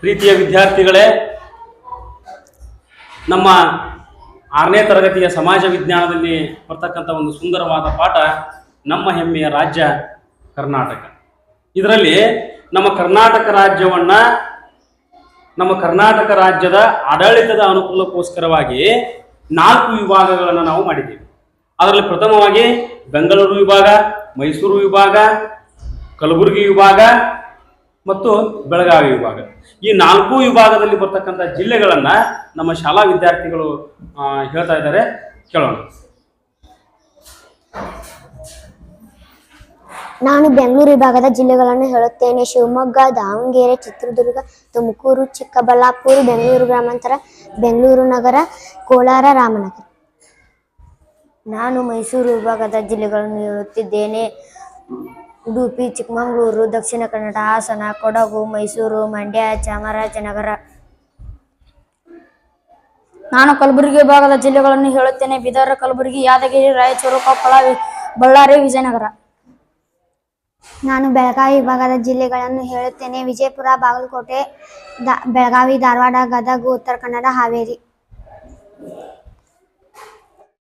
ಪ್ರೀತಿಯ ವಿದ್ಯಾರ್ಥಿಗಳೇ, ನಮ್ಮ ಆರನೇ ತರಗತಿಯ ಸಮಾಜ ವಿಜ್ಞಾನದಲ್ಲಿ ಬರ್ತಕ್ಕಂಥ ಒಂದು ಸುಂದರವಾದ ಪಾಠ, ನಮ್ಮ ಹೆಮ್ಮೆಯ ರಾಜ್ಯ ಕರ್ನಾಟಕ. ಇದರಲ್ಲಿ ನಮ್ಮ ಕರ್ನಾಟಕ ರಾಜ್ಯವನ್ನ, ನಮ್ಮ ಕರ್ನಾಟಕ ರಾಜ್ಯದ ಆಡಳಿತದ ಅನುಕೂಲಕ್ಕೋಸ್ಕರವಾಗಿ ನಾಲ್ಕು ವಿಭಾಗಗಳನ್ನು ನಾವು ಮಾಡಿದ್ದೀವಿ. ಅದರಲ್ಲಿ ಪ್ರಥಮವಾಗಿ ಬೆಂಗಳೂರು ವಿಭಾಗ, ಮೈಸೂರು ವಿಭಾಗ, ಕಲಬುರಗಿ ವಿಭಾಗ ಮತ್ತು ಬೆಳಗಾವಿ ವಿಭಾಗ. ಈ ನಾಲ್ಕು ವಿಭಾಗದಲ್ಲಿ ಬರ್ತಕ್ಕಂಥ ಜಿಲ್ಲೆಗಳನ್ನು ನಮ್ಮ ಶಾಲಾ ವಿದ್ಯಾರ್ಥಿಗಳು ಹೇಳ್ತಾ ಇದ್ದಾರೆ. ಕೇಳೋಣ. ನಾನು ಬೆಂಗಳೂರು ವಿಭಾಗದ ಜಿಲ್ಲೆಗಳನ್ನು ಹೇಳುತ್ತೇನೆ. ಶಿವಮೊಗ್ಗ ದಾವಣಗೆರೆ ಚಿತ್ರದುರ್ಗ ತುಮಕೂರು ಚಿಕ್ಕಬಳ್ಳಾಪುರ ಬೆಂಗಳೂರು ಗ್ರಾಮಾಂತರ ಬೆಂಗಳೂರು ನಗರ ಕೋಲಾರ ರಾಮನಗರ. ನಾನು ಮೈಸೂರು ವಿಭಾಗದ ಜಿಲ್ಲೆಗಳನ್ನು ಹೇಳುತ್ತಿದ್ದೇನೆ. ಉಡುಪಿ ಚಿಕ್ಕಮಗಳೂರು ದಕ್ಷಿಣ ಕನ್ನಡ ಹಾಸನ ಕೊಡಗು ಮೈಸೂರು ಮಂಡ್ಯ ಚಾಮರಾಜನಗರ ನಾನು ಕಲಬುರಗಿ ವಿಭಾಗದ ಜಿಲ್ಲೆಗಳನ್ನು ಹೇಳುತ್ತೇನೆ. ಬೀದರ್ ಕಲಬುರಗಿ ಯಾದಗಿರಿ ರಾಯಚೂರು ಕೊಪ್ಪಳ ಬಳ್ಳಾರಿ ವಿಜಯನಗರ. ನಾನು ಬೆಳಗಾವಿ ಭಾಗದ ಜಿಲ್ಲೆಗಳನ್ನು ಹೇಳುತ್ತೇನೆ. ವಿಜಯಪುರ ಬಾಗಲಕೋಟೆ ದ ಬೆಳಗಾವಿ ಧಾರವಾಡ ಗದಗ ಉತ್ತರ ಕನ್ನಡ ಹಾವೇರಿ.